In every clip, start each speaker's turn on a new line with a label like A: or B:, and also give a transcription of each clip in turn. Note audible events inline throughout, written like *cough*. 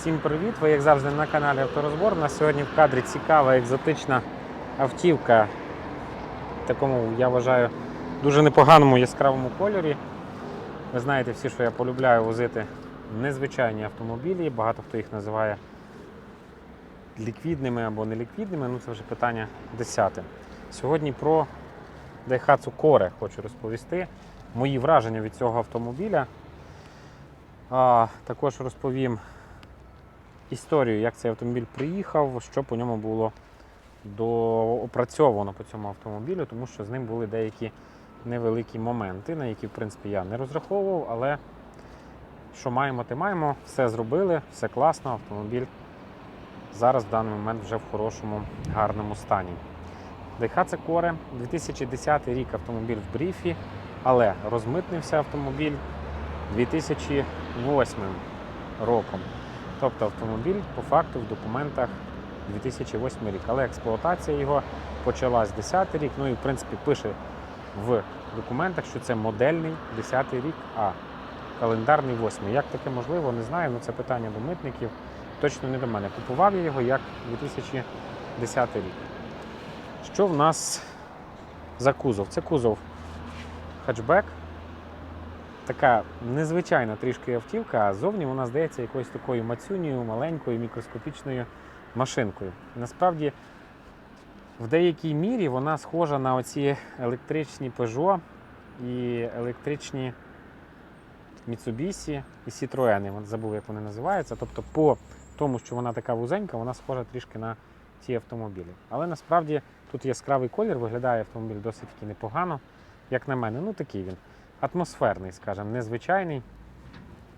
A: Всім привіт! Ви як завжди на каналі Авторозбор. У нас сьогодні в кадрі цікава екзотична автівка. Такому, я вважаю, дуже непоганому яскравому кольорі. Ви знаєте всі, що я полюбляю возити незвичайні автомобілі. Багато хто їх називає ліквідними або неліквідними. Ну це вже питання десяте. Сьогодні про Daihatsu Core хочу розповісти. Мої враження від цього автомобіля. А, також розповім історію, як цей автомобіль приїхав, що по ньому було доопрацьовано по цьому автомобілю, тому що з ним були деякі невеликі моменти, на які, в принципі, я не розраховував, але що маємо, те маємо, все зробили, все класно, автомобіль зараз в даний момент вже в хорошому, гарному стані. Daihatsu Core, 2010 рік автомобіль в бріфі, але розмитнився автомобіль 2008 роком. Тобто автомобіль по факту в документах 2008 рік. Але експлуатація його почалась 10 рік. Ну і в принципі пише в документах, що це модельний 10 рік, а календарний 8. Як таке можливо, не знаю. Ну це питання до митників. Точно не до мене. Купував я його як 2010 рік. Що в нас за кузов? Це кузов хетчбек. Така незвичайна трішки автівка, а зовні вона здається якоюсь такою мацюнею, маленькою, мікроскопічною машинкою. Насправді, в деякій мірі вона схожа на оці електричні Peugeot і електричні Mitsubishi і Citroen. Забув, як вони називаються. Тобто, по тому, що вона така вузенька, вона схожа трішки на ці автомобілі. Але насправді тут яскравий колір, виглядає автомобіль досить таки непогано, як на мене. Ну такий він атмосферний, скажімо, незвичайний,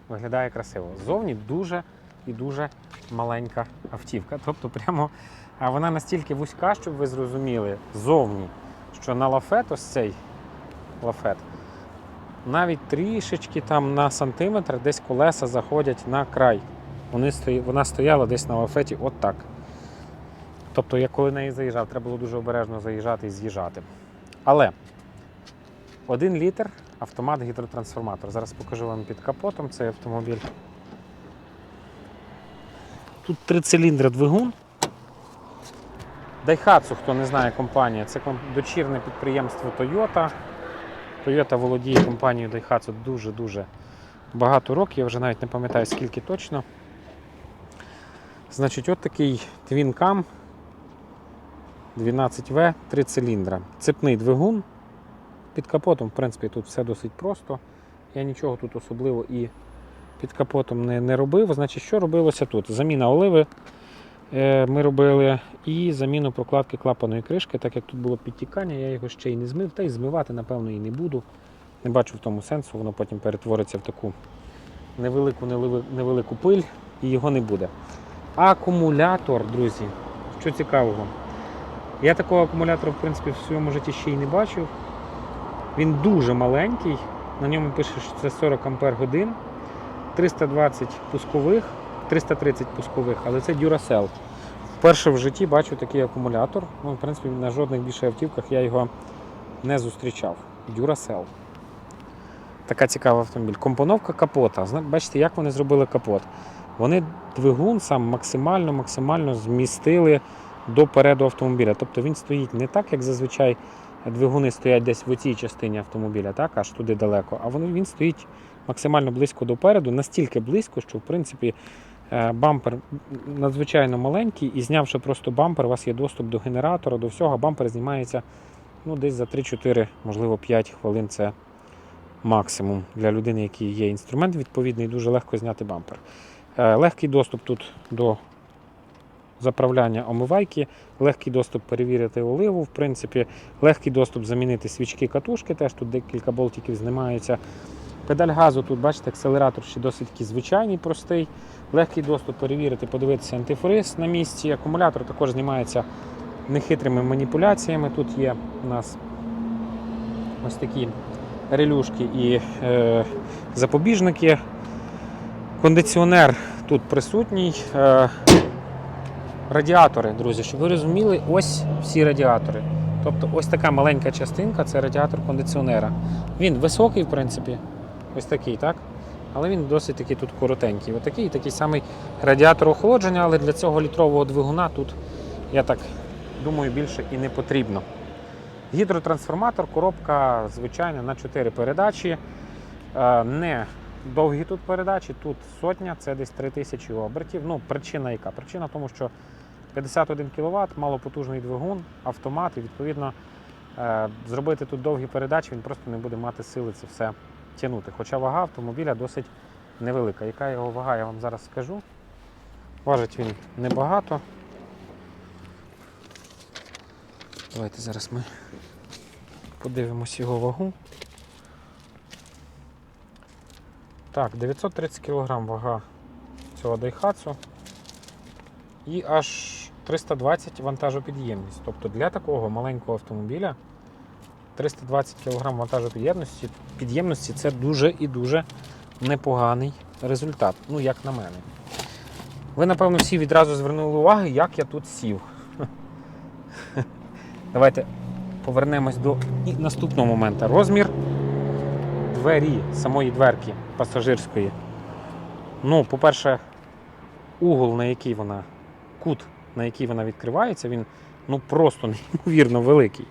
A: виглядає красиво. Ззовні дуже і дуже маленька автівка. Тобто, прямо вона настільки вузька, щоб ви зрозуміли, ззовні, що на лафет, ось цей лафет, навіть трішечки там на сантиметр десь колеса заходять на край. Вони стої... Вона стояла десь на лафеті отак. Тобто, я коли неї заїжджав, треба було дуже обережно заїжджати і з'їжджати. Але один літр автомат гідротрансформатор. Зараз покажу вам під капотом цей автомобіль. Тут три циліндри двигун. Daihatsu, хто не знає компанія, це дочірне підприємство Toyota. Toyota володіє компанією Daihatsu дуже-дуже багато років, я вже навіть не пам'ятаю скільки точно. Значить, от такий Twin Cam 12В, 3 циліндра. Цепний двигун. Під капотом, в принципі, тут все досить просто. Я нічого тут особливо і під капотом не, не робив. Значить, що робилося тут? Заміна оливи е, ми робили і заміну прокладки клапаної кришки, так як тут було підтікання, я його ще й не змив, та й змивати, напевно, і не буду. Не бачу в тому сенсу, воно потім перетвориться в таку невелику, невелику пиль і його не буде. Акумулятор, друзі, що цікавого. Я такого акумулятора, в принципі, в своєму житті ще й не бачив. Він дуже маленький. На ньому пише, що це 40 ампер годин, 320 пускових, 330 пускових, але це Duracell. Вперше в житті бачу такий акумулятор. Ну, в принципі, на жодних більше автівках я його не зустрічав. Duracell. Така цікава автомобіль. Компоновка капота. Бачите, як вони зробили капот? Вони двигун сам максимально максимально змістили до переду автомобіля. Тобто він стоїть не так, як зазвичай двигуни стоять десь в цій частині автомобіля, так, аж туди далеко. А він, стоїть максимально близько до переду, настільки близько, що в принципі е, бампер надзвичайно маленький, і знявши просто бампер, у вас є доступ до генератора, до всього. Бампер знімається ну, десь за 3-4, можливо, 5 хвилин. Це максимум для людини, який є інструмент відповідний, дуже легко зняти бампер. Е, Легкий доступ тут до заправляння омивайки, легкий доступ перевірити оливу, в принципі, легкий доступ замінити свічки катушки, теж тут декілька болтиків знімаються. Педаль газу тут, бачите, акселератор ще досить такий звичайний, простий. Легкий доступ перевірити, подивитися антифриз на місці. Акумулятор також знімається нехитрими маніпуляціями. Тут є у нас ось такі релюшки і е, запобіжники. Кондиціонер тут присутній. Е, радіатори, друзі, щоб ви розуміли, ось всі радіатори. Тобто ось така маленька частинка це радіатор кондиціонера. Він високий, в принципі, ось такий, так? але він досить таки тут коротенький. Отакий такий самий радіатор охолодження, але для цього літрового двигуна тут, я так думаю, більше і не потрібно. Гідротрансформатор, коробка звичайна на 4 передачі. Е, Не довгі тут передачі, тут сотня, це десь 3000 обертів. Ну, причина яка? Причина в тому, що 51 кВт, малопотужний двигун, автомат, і відповідно е, зробити тут довгі передачі, він просто не буде мати сили це все тягнути. Хоча вага автомобіля досить невелика. Яка його вага, я вам зараз скажу. Важить він небагато. Давайте зараз ми подивимось його вагу. Так, 930 кг вага цього дайхатсу. І аж 320 вантажопідємність. Тобто для такого маленького автомобіля 320 кг вантажопідємності підємності це дуже і дуже непоганий результат. Ну, як на мене. Ви, напевно, всі відразу звернули увагу, як я тут сів. Давайте повернемось до наступного моменту. Розмір двері, самої дверки пасажирської. Ну, по-перше, угол, на який вона, кут, на який вона відкривається, він ну просто *laughs* неймовірно великий.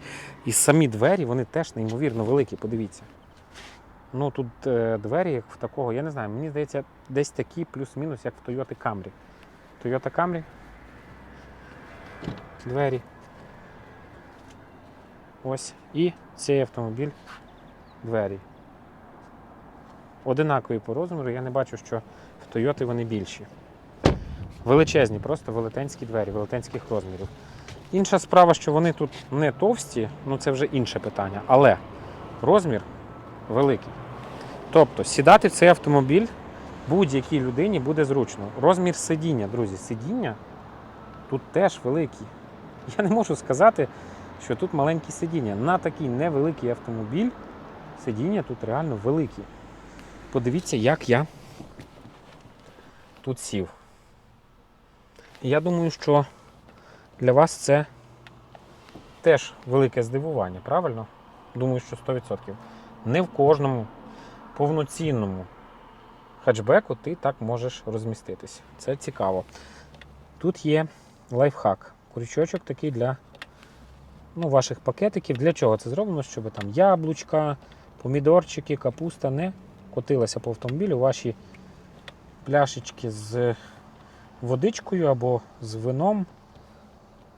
A: І самі двері, вони теж неймовірно великі, подивіться. Ну тут е, двері, як в такого, я не знаю, мені здається, десь такі плюс-мінус, як в Toyota Camry. Toyota Camry. Двері. Ось. І цей автомобіль двері. Одинакові по розміру, я не бачу, що в Toyota вони більші. Величезні, просто велетенські двері, велетенських розмірів. Інша справа, що вони тут не товсті, ну це вже інше питання. Але розмір великий. Тобто сідати в цей автомобіль будь-якій людині буде зручно. Розмір сидіння, друзі, сидіння тут теж великий. *laughs* Я не можу сказати, що тут маленькі сидіння. На такий невеликий автомобіль сидіння тут реально великі. Подивіться, як я тут сів. Я думаю, що для вас це теж велике здивування, правильно? Думаю, що 100%. Не в кожному повноцінному хетчбеку ти так можеш розміститися. Це цікаво. Тут є лайфхак. Крючочок такий для ну, ваших пакетиків. Для чого це зроблено? Щоб там яблучка, помідорчики, капуста не котилася по автомобілю. Ваші пляшечки з водичкою або з вином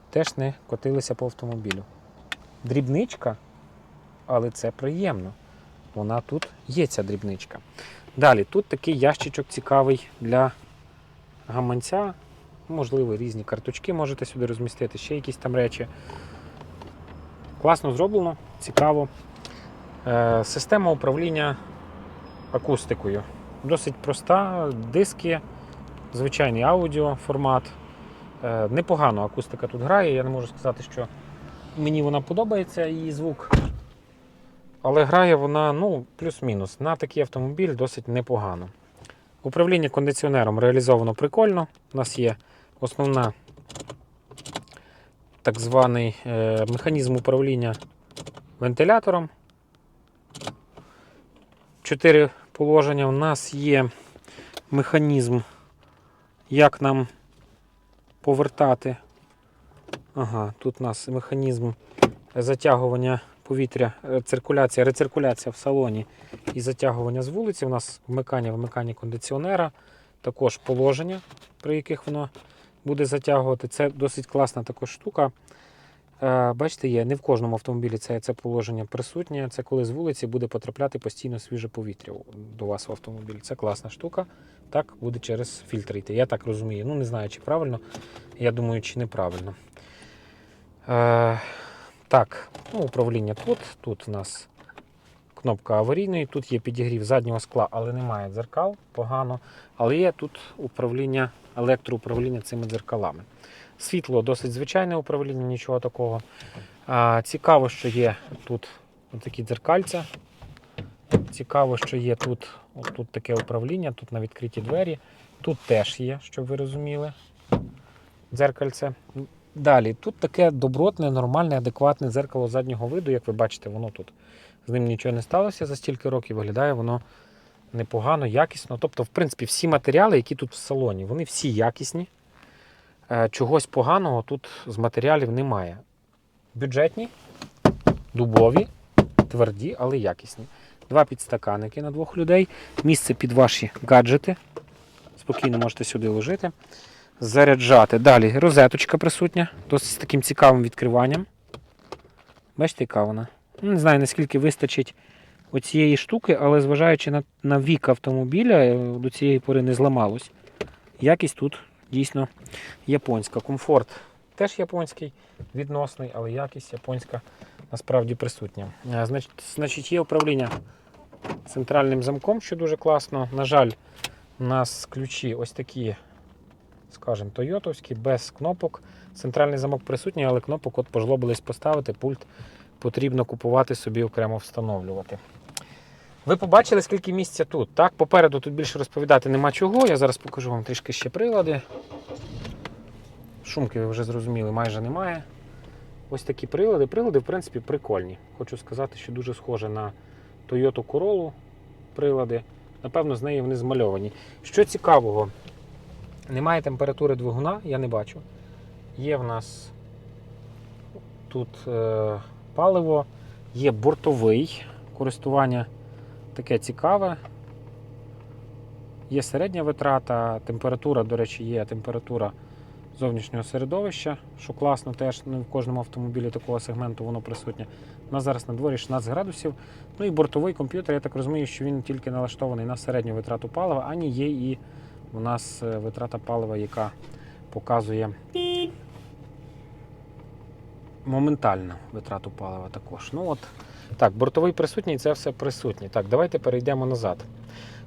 A: теж не котилися по автомобілю. Дрібничка, але це приємно. Вона тут є ця дрібничка. Далі, тут такий ящичок цікавий для гаманця. Можливо, різні карточки можете сюди розмістити, ще якісь там речі. Класно зроблено, цікаво. Е, система управління акустикою. Досить проста, диски, звичайний аудіоформат. Е, непогано акустика тут грає. Я не можу сказати, що мені вона подобається, її звук. Але грає вона ну, плюс-мінус. На такий автомобіль досить непогано. Управління кондиціонером реалізовано прикольно. У нас є основна так званий е, механізм управління вентилятором. Чотири положення. У нас є механізм, як нам повертати. Ага, тут у нас механізм затягування повітря, е, циркуляція, рециркуляція в салоні і затягування з вулиці. У нас вмикання вмикання кондиціонера, також положення, при яких воно буде затягувати. Це досить класна також штука. Е, Бачите, є не в кожному автомобілі це, це положення присутнє. Це коли з вулиці буде потрапляти постійно свіже повітря до вас в автомобіль. Це класна штука. Так буде через фільтр йти. Я так розумію. Ну, не знаю, чи правильно. Я думаю, чи неправильно. Е, так, ну, управління тут. Тут у нас кнопка аварійної, тут є підігрів заднього скла, але немає дзеркал, погано. Але є тут управління, електроуправління цими дзеркалами. Світло досить звичайне управління, нічого такого. А, цікаво, що є тут такі дзеркальця. Цікаво, що є тут, от тут таке управління, тут на відкриті двері. Тут теж є, щоб ви розуміли. Дзеркальце. Далі, тут таке добротне, нормальне, адекватне дзеркало заднього виду, як ви бачите, воно тут. З ним нічого не сталося за стільки років, виглядає воно непогано, якісно. Тобто, в принципі, всі матеріали, які тут в салоні, вони всі якісні. Е, Чогось поганого тут з матеріалів немає. Бюджетні, дубові, тверді, але якісні. Два підстаканники на двох людей. Місце під ваші гаджети. Спокійно можете сюди ложити. Заряджати. Далі розеточка присутня, досить з таким цікавим відкриванням. Бачите, яка вона? Ну, Не знаю, наскільки вистачить оцієї штуки, але зважаючи на, на вік автомобіля, е, до цієї пори не зламалось. Якість тут дійсно японська. Комфорт теж японський, відносний, але якість японська насправді присутня. Е, Значить, є управління центральним замком, що дуже класно. На жаль, у нас ключі ось такі, скажімо, тойотовські, без кнопок. Центральний замок присутній, але кнопок от пожлобились поставити, пульт потрібно купувати собі окремо встановлювати. Ви побачили, скільки місця тут. Так, попереду тут більше розповідати нема чого. Я зараз покажу вам трішки ще прилади. Шумки ви вже зрозуміли, майже немає. Ось такі прилади. Прилади, в принципі, прикольні. Хочу сказати, що дуже схоже на Toyota Corolla прилади. Напевно, з неї вони змальовані. Що цікавого, немає температури двигуна, я не бачу. Є в нас тут е, паливо, є бортовий користування таке цікаве. Є середня витрата, температура, до речі, є температура зовнішнього середовища, що класно, теж не в кожному автомобілі такого сегменту воно присутнє. У нас зараз на дворі 16 градусів. Ну і бортовий комп'ютер, я так розумію, що він тільки налаштований на середню витрату палива, ані є і у нас е, витрата палива, яка показує моментальну витрату палива також. Ну от, так, бортовий присутній, це все присутнє. Так, давайте перейдемо назад.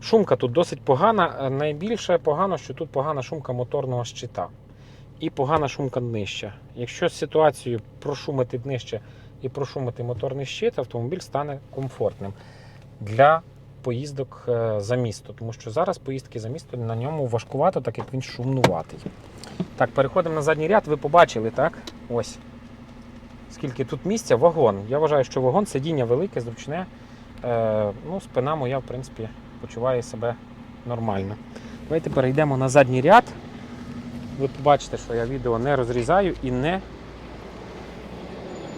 A: Шумка тут досить погана. Е, Найбільше погано, що тут погана шумка моторного щита. І погана шумка днища. Якщо ситуацію прошумити днище і прошумити моторний щит, автомобіль стане комфортним для поїздок е, за місто. Тому що зараз поїздки за місто на ньому важкувато, так як він шумнуватий. Так, переходимо на задній ряд. Ви побачили, так? Ось. Скільки тут місця, вагон. Я вважаю, що вагон сидіння велике, зручне. Е, ну, спина моя, в принципі, почуває себе нормально. Давайте перейдемо на задній ряд. Ви побачите, що я відео не розрізаю і не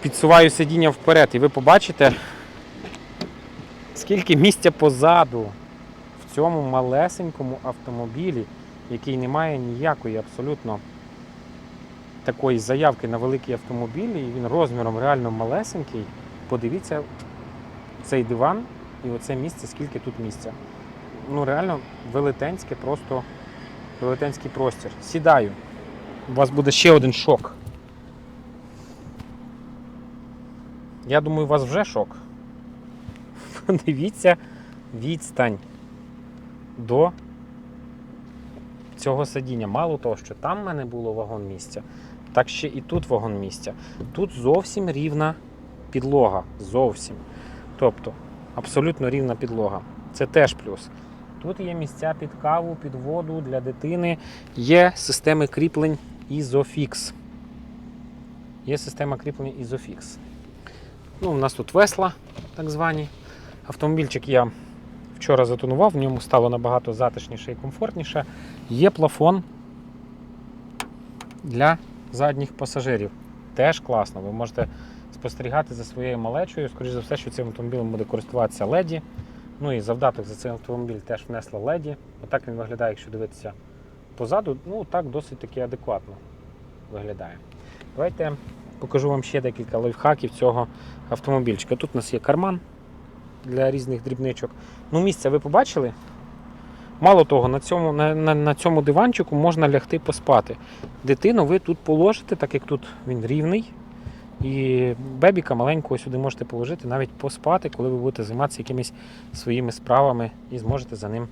A: підсуваю сидіння вперед. І ви побачите, скільки місця позаду в цьому малесенькому автомобілі, який не має ніякої абсолютно такої заявки на великі автомобілі, і він розміром реально малесенький. Подивіться цей диван і оце місце, скільки тут місця. Ну, реально велетенське, просто велетенський простір. Сідаю. У вас буде ще один шок. Я думаю, у вас вже шок. *laughs* Подивіться відстань до цього сидіння. Мало того, що там в мене було вагон місця, так ще і тут вагон місця. Тут зовсім рівна підлога. Зовсім. Тобто абсолютно рівна підлога. Це теж плюс. Тут є місця під каву, під воду для дитини. Є системи кріплень Isofix. Є система кріплення Isofix. Ну, у нас тут весла, так звані. Автомобільчик я вчора затонував, в ньому стало набагато затишніше і комфортніше. Є плафон для задніх пасажирів. Теж класно. Ви можете спостерігати за своєю малечою. Скоріше за все, що цим автомобілем буде користуватися леді. Ну і завдаток за цей автомобіль теж внесла леді. Отак він виглядає, якщо дивитися позаду. Ну так досить таки адекватно виглядає. Давайте покажу вам ще декілька лайфхаків цього автомобільчика. Тут у нас є карман для різних дрібничок. Ну, місце ви побачили? Мало того, на цьому, на, на, на цьому диванчику можна лягти поспати. Дитину ви тут положите, так як тут він рівний. І бебіка маленького сюди можете положити, навіть поспати, коли ви будете займатися якимись своїми справами і зможете за ним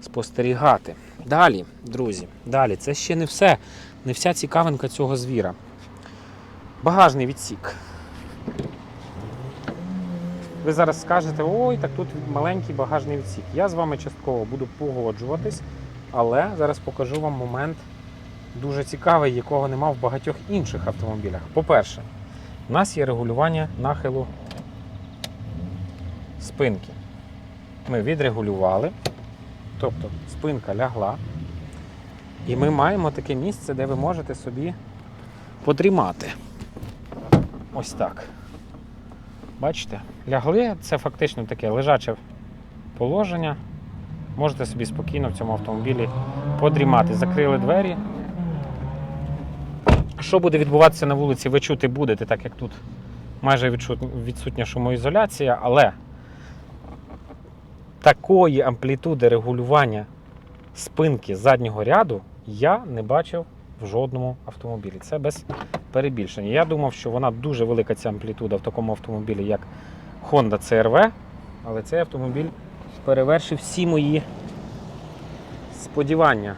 A: спостерігати. Далі, друзі, далі, це ще не все. Не вся цікавинка цього звіра. Багажний відсік. Ви зараз скажете, ой, так тут маленький багажний відсік. Я з вами частково буду погоджуватись, але зараз покажу вам момент дуже цікавий, якого нема в багатьох інших автомобілях. По-перше, у нас є регулювання нахилу спинки. Ми відрегулювали. Тобто спинка лягла. І ми маємо таке місце, де ви можете собі подрімати. Ось так. Бачите? Лягли, це фактично таке лежаче положення. Можете собі спокійно в цьому автомобілі подрімати. Закрили двері. Що буде відбуватися на вулиці, ви чути будете, так як тут майже відсутня шумоізоляція, але такої амплітуди регулювання спинки заднього ряду я не бачив в жодному автомобілі. Це без перебільшення. Я думав, що вона дуже велика ця амплітуда в такому автомобілі, як Honda CRV, але цей автомобіль перевершив всі мої сподівання.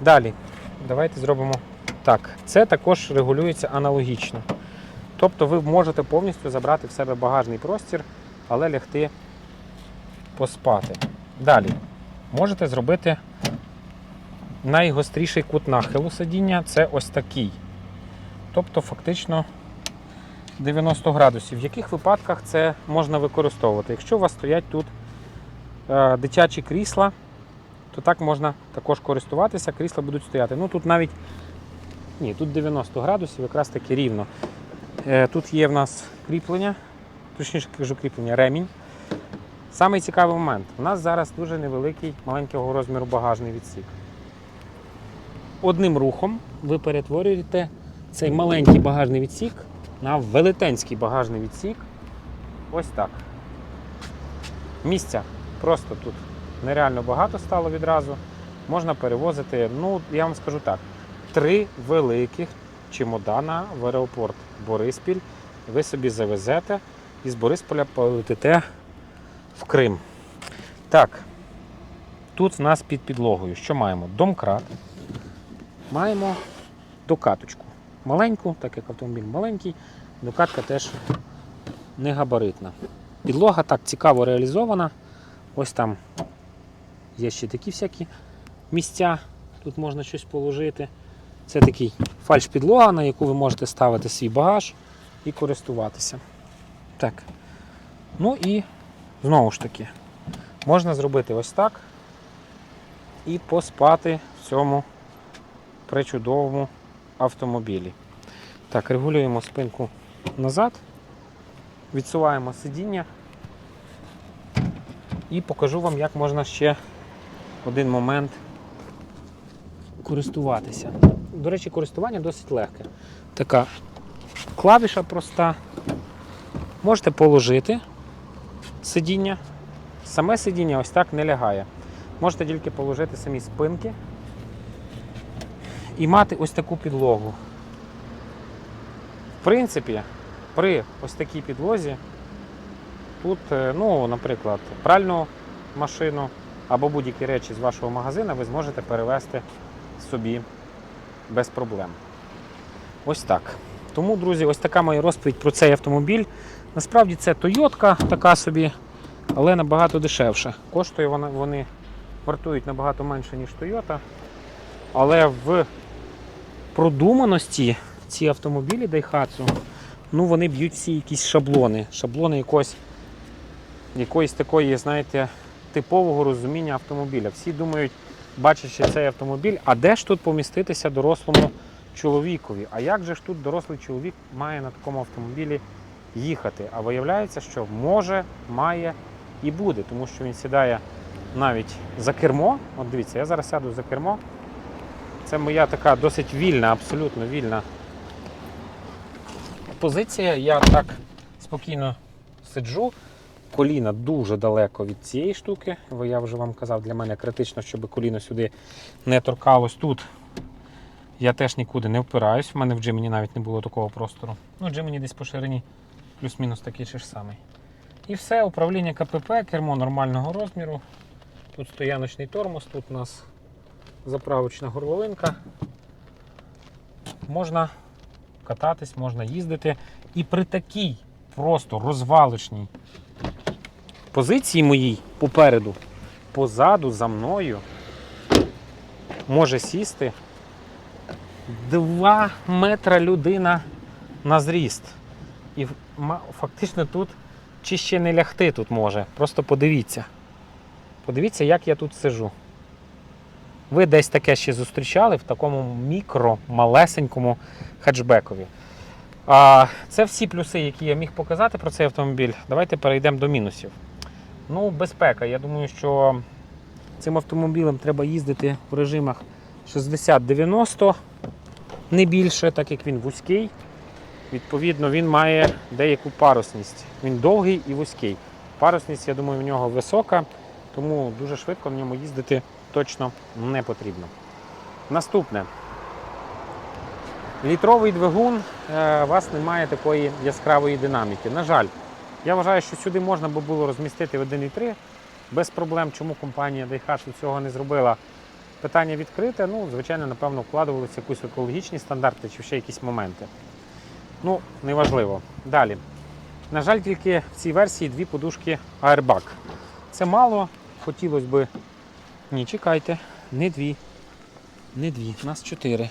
A: Далі, давайте зробимо так. Це також регулюється аналогічно. Тобто ви можете повністю забрати в себе багажний простір, але лягти поспати. Далі можете зробити найгостріший кут нахилу сидіння це ось такий. Тобто, фактично 90 градусів. В яких випадках це можна використовувати? Якщо у вас стоять тут е, дитячі крісла, то так можна також користуватися, крісла будуть стояти. Ну тут навіть ні, тут 90 градусів, якраз таки рівно. Е, тут є в нас кріплення, точніше кажу кріплення, ремінь. Самий цікавий момент. У нас зараз дуже невеликий маленького розміру багажний відсік. Одним рухом ви перетворюєте цей маленький багажний відсік на велетенський багажний відсік. Ось так. Місця просто тут нереально багато стало відразу. Можна перевозити, ну, я вам скажу так, три великих чемодана в аеропорт Бориспіль. Ви собі завезете і з Борисполя полетите в Крим. Так, тут в нас під підлогою. Що маємо? Домкрат. Маємо докаточку. Маленьку, так як автомобіль маленький, докатка теж не габаритна. Підлога так цікаво реалізована. Ось там є ще такі всякі місця, тут можна щось положити. Це такий фальш-підлога, на яку ви можете ставити свій багаж і користуватися. Так. Ну і знову ж таки, можна зробити ось так і поспати в цьому причудовому автомобілі. Так, регулюємо спинку назад, відсуваємо сидіння і покажу вам, як можна ще один момент користуватися. До речі, користування досить легке. Така клавіша проста. Можете положити сидіння. Саме сидіння ось так не лягає. Можете тільки положити самі спинки і мати ось таку підлогу. В принципі, при ось такій підлозі тут, е, ну, наприклад, пральну машину або будь-які речі з вашого магазину ви зможете перевезти собі без проблем. Ось так. Тому, друзі, ось така моя розповідь про цей автомобіль. Насправді це Тойотка така собі, але набагато дешевше. Коштує вона, вони вартують набагато менше, ніж Toyota. Але в продуманості ці автомобілі Daihatsu, ну вони б'ють всі якісь шаблони. Шаблони якогось, якоїсь такої, знаєте, типового розуміння автомобіля. Всі думають, бачачи цей автомобіль, а де ж тут поміститися дорослому чоловікові? А як же ж тут дорослий чоловік має на такому автомобілі їхати? А виявляється, що може, має і буде, тому що він сідає навіть за кермо. От дивіться, я зараз сяду за кермо. Це моя така досить вільна, абсолютно вільна позиція. Я так спокійно сиджу. Коліна дуже далеко від цієї штуки. бо Я вже вам казав, для мене критично, щоб коліно сюди не торкалось тут. Я теж нікуди не впираюсь. В мене в джимені навіть не було такого простору. Ну, джимені десь по ширині плюс-мінус такий же ж самий. І все, управління КПП, кермо нормального розміру. Тут стояночний тормоз, тут у нас заправочна горловинка. Можна кататись, можна їздити. І при такій просто розвалочній позиції моїй попереду, позаду, за мною, може сісти 2 метра людина на зріст. І фактично тут чи ще не лягти тут може. Просто подивіться. Подивіться, як я тут сижу. Ви десь таке ще зустрічали в такому мікро, малесенькому хетчбекові. А, це всі плюси, які я міг показати про цей автомобіль. Давайте перейдемо до мінусів. Ну, безпека. Я думаю, що цим автомобілем треба їздити в режимах 60-90, не більше, так як він вузький. Відповідно, він має деяку парусність. Він довгий і вузький. Парусність, я думаю, в нього висока, тому дуже швидко на ньому їздити точно не потрібно. Наступне. Літровий двигун, е, у вас немає такої яскравої динаміки. На жаль, я вважаю, що сюди можна би було розмістити 1,3 без проблем. Чому компанія Daihatsu цього не зробила? Питання відкрите. Ну, звичайно, напевно, вкладувалися якісь екологічні стандарти чи ще якісь моменти. Ну, неважливо. Далі. На жаль, тільки в цій версії дві подушки Airbag. Це мало, хотілося б. Ні, чекайте, не дві. Не дві, у нас чотири.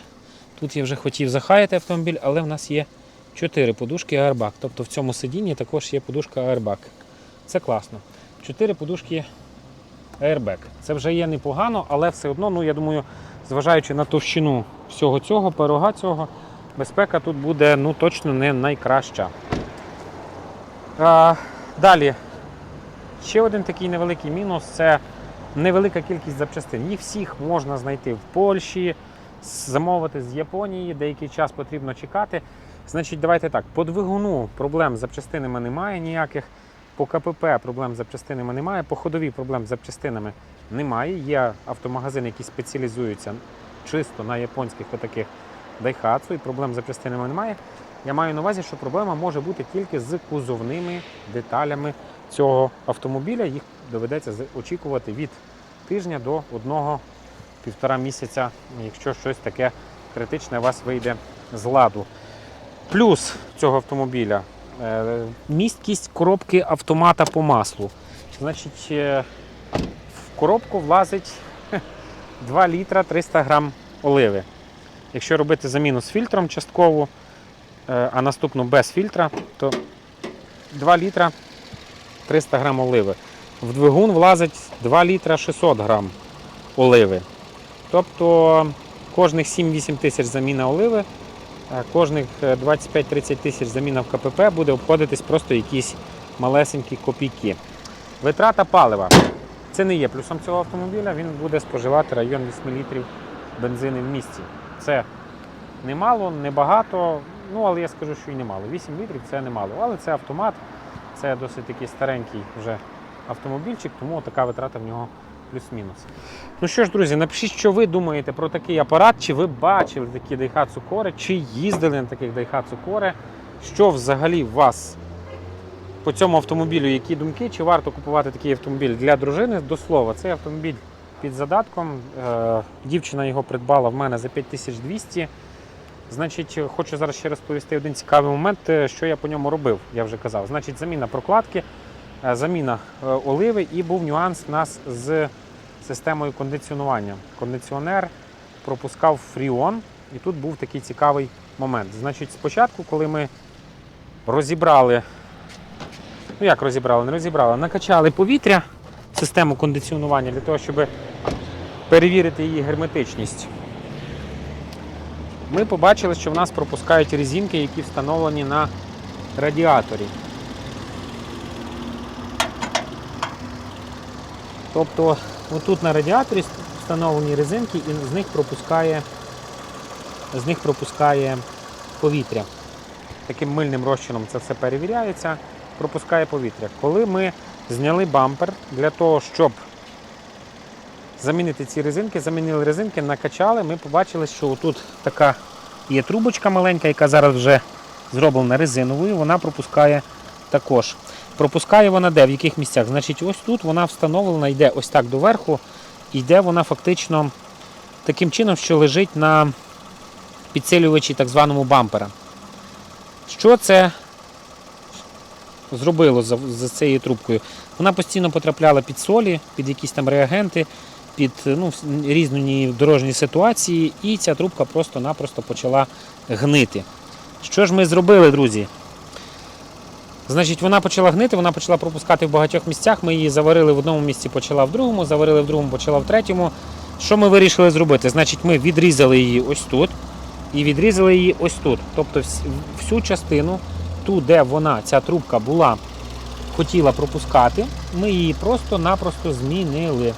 A: Тут я вже хотів захаяти автомобіль, але в нас є чотири подушки Airbag. Тобто в цьому сидінні також є подушка Airbag. Це класно. Чотири подушки Airbag. Це вже є непогано, але все одно, ну я думаю, зважаючи на товщину всього цього, пирога цього, безпека тут буде ну, точно не найкраща. А, далі. Ще один такий невеликий мінус це невелика кількість запчастин. Їх всіх можна знайти в Польщі, замовити з Японії, деякий час потрібно чекати. Значить, давайте так, по двигуну проблем з запчастинами немає ніяких. По КПП проблем з запчастинами немає, по ходовій проблем з запчастинами немає. Є автомагазини, які спеціалізуються чисто на японських отаких Daihatsu, і проблем з запчастинами немає. Я маю на увазі, що проблема може бути тільки з кузовними деталями цього автомобіля. Їх доведеться очікувати від тижня до одного-півтора місяця, якщо щось таке критичне у вас вийде з ладу. Плюс цього автомобіля е, місткість коробки автомата по маслу. Значить, е, в коробку влазить *laughs* 2 літра 300 грам оливи. Якщо робити заміну з фільтром часткову, е, а наступну без фільтра, то 2 літра 300 грам оливи. В двигун влазить 2 літра 600 грам оливи. Тобто кожних 7-8 тисяч заміна оливи, кожних е, 25-30 тисяч заміна в КПП буде обходитись просто якісь малесенькі копійки. Витрата палива. Це не є плюсом цього автомобіля, він буде споживати район 8 літрів бензину в місті. Це немало, небагато, ну але я скажу, що і немало. 8 літрів це немало. Але це автомат, це досить такий старенький вже автомобільчик, тому така витрата в нього плюс-мінус. Ну що ж, друзі, напишіть, що ви думаєте про такий апарат, чи ви бачили такі Daihatsu Core, чи їздили на таких Daihatsu Core, що взагалі у вас по цьому автомобілю, які думки, чи варто купувати такий автомобіль для дружини? До слова, цей автомобіль під задатком. Е, Дівчина його придбала в мене за 5200. Значить, хочу зараз ще розповісти один цікавий момент, е, що я по ньому робив, я вже казав. Значить, заміна прокладки, е, заміна оливи і був нюанс нас з системою кондиціонування. Кондиціонер пропускав фріон, і тут був такий цікавий момент. Значить, спочатку, коли ми розібрали, ну як розібрали, не розібрали, накачали повітря, систему кондиціонування для того, щоб перевірити її герметичність. Ми побачили, що в нас пропускають резинки, які встановлені на радіаторі. Тобто отут на радіаторі встановлені резинки і з них пропускає, з них пропускає повітря. Таким мильним розчином це все перевіряється, пропускає повітря. Коли ми зняли бампер для того, щоб замінити ці резинки, замінили резинки, накачали, ми побачили, що тут така є трубочка маленька, яка зараз вже зроблена резиновою, вона пропускає також. Пропускає вона де, в яких місцях? Значить, ось тут вона встановлена, йде ось так доверху, йде вона фактично таким чином, що лежить на підсилювачі так званому бампера. Що це зробило за, за цією трубкою? Вона постійно потрапляла під солі, під якісь там реагенти, під ну, різні дорожні ситуації, і ця трубка просто-напросто почала гнити. Що ж ми зробили, друзі? Значить, вона почала гнити, вона почала пропускати в багатьох місцях. Ми її заварили в одному місці, почала в другому, заварили в другому, почала в третьому. Що ми вирішили зробити? Значить, ми відрізали її ось тут і відрізали її ось тут. Тобто всю частину, ту, де вона, ця трубка була, хотіла пропускати, ми її просто-напросто змінили.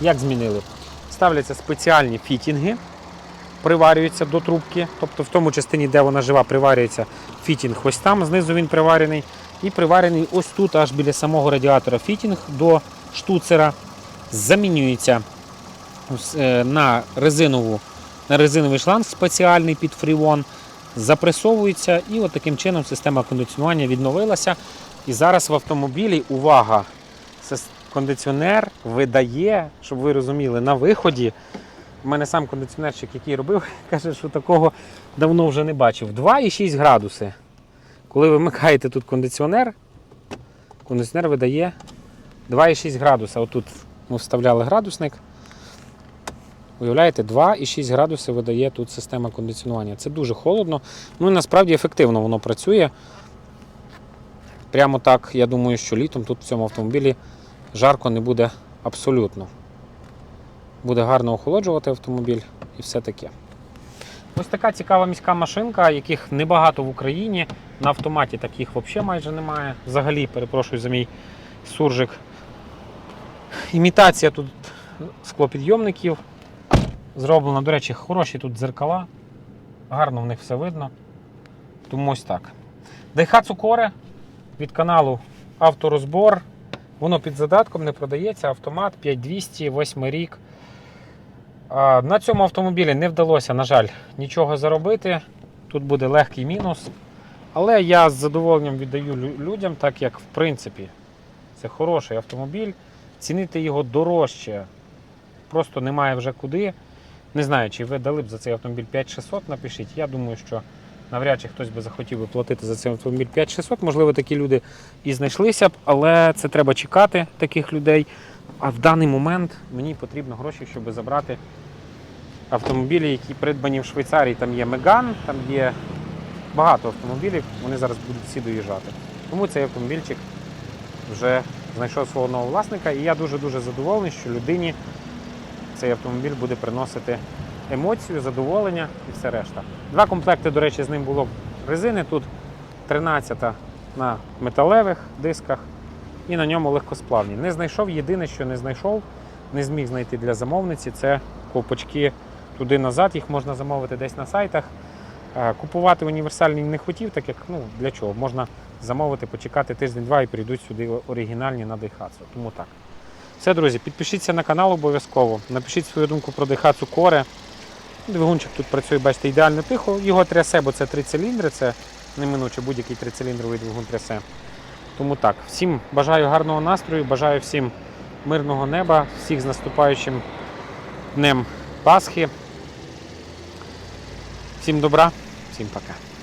A: Як змінили? Ставляться спеціальні фітінги, приварюються до трубки, тобто в тому частині, де вона жива, приварюється фітінг ось там, знизу він приварений. І приварений ось тут, аж біля самого радіатора фітінг до штуцера. Замінюється е, на резинову, на резиновий шланг спеціальний під фріон, запресовується і от таким чином система кондиціонування відновилася. І зараз в автомобілі увага! Кондиціонер видає, щоб ви розуміли, на виході. У мене сам кондиціонерщик, який робив, *laughs* каже, що такого давно вже не бачив. 2,6 градуси. Коли ви вмикаєте тут кондиціонер, кондиціонер видає 2,6 градуса. Отут ми вставляли градусник. Уявляєте, 2,6 градуси видає тут система кондиціонування. Це дуже холодно. Ну і насправді ефективно воно працює. Прямо так, я думаю, що літом тут в цьому автомобілі жарко не буде абсолютно. Буде гарно охолоджувати автомобіль і все таке. Ось така цікава міська машинка, яких небагато в Україні. На автоматі таких взагалі майже немає. Взагалі, перепрошую за мій суржик. Імітація тут склопідйомників зроблена. До речі, хороші тут дзеркала. Гарно в них все видно. Тому ось так. Daihatsu Core від каналу Авторозбор. Воно під задатком не продається. Автомат 5200, 8 рік. На цьому автомобілі не вдалося, на жаль, нічого заробити. Тут буде легкий мінус. Але я з задоволенням віддаю людям, так як в принципі це хороший автомобіль. Цінити його дорожче просто немає вже куди. Не знаю, чи ви дали б за цей автомобіль 5600, напишіть. Я думаю, що навряд чи хтось би захотів би платити за цей автомобіль 5600. Можливо, такі люди і знайшлися б, але це треба чекати таких людей. А в даний момент мені потрібно гроші, щоб забрати автомобілі, які придбані в Швейцарії. Там є Меган, там є багато автомобілів, вони зараз будуть всі доїжджати. Тому цей автомобільчик вже знайшов свого нового власника, і я дуже-дуже задоволений, що людині цей автомобіль буде приносити емоцію, задоволення і все решта. Два комплекти, до речі, з ним було резини. Тут 13 на металевих дисках і на ньому легкосплавні. Не знайшов, єдине, що не знайшов, не зміг знайти для замовниці, це ковпачки туди-назад, їх можна замовити десь на сайтах. Е, Купувати універсальні не хотів, так як ну для чого? Можна замовити, почекати тиждень-два і прийдуть сюди оригінальні на Daihatsu. Тому так. Все, друзі, підпишіться на канал обов'язково. Напишіть свою думку про Daihatsu Core. Двигунчик тут працює, бачите, ідеально тихо. Його трясе, бо це три циліндри, це неминуче будь-який трициліндровий двигун трясе. Тому так, всім бажаю гарного настрою, бажаю всім мирного неба, всіх з наступаючим днем Пасхи. Всім добра, всім пока.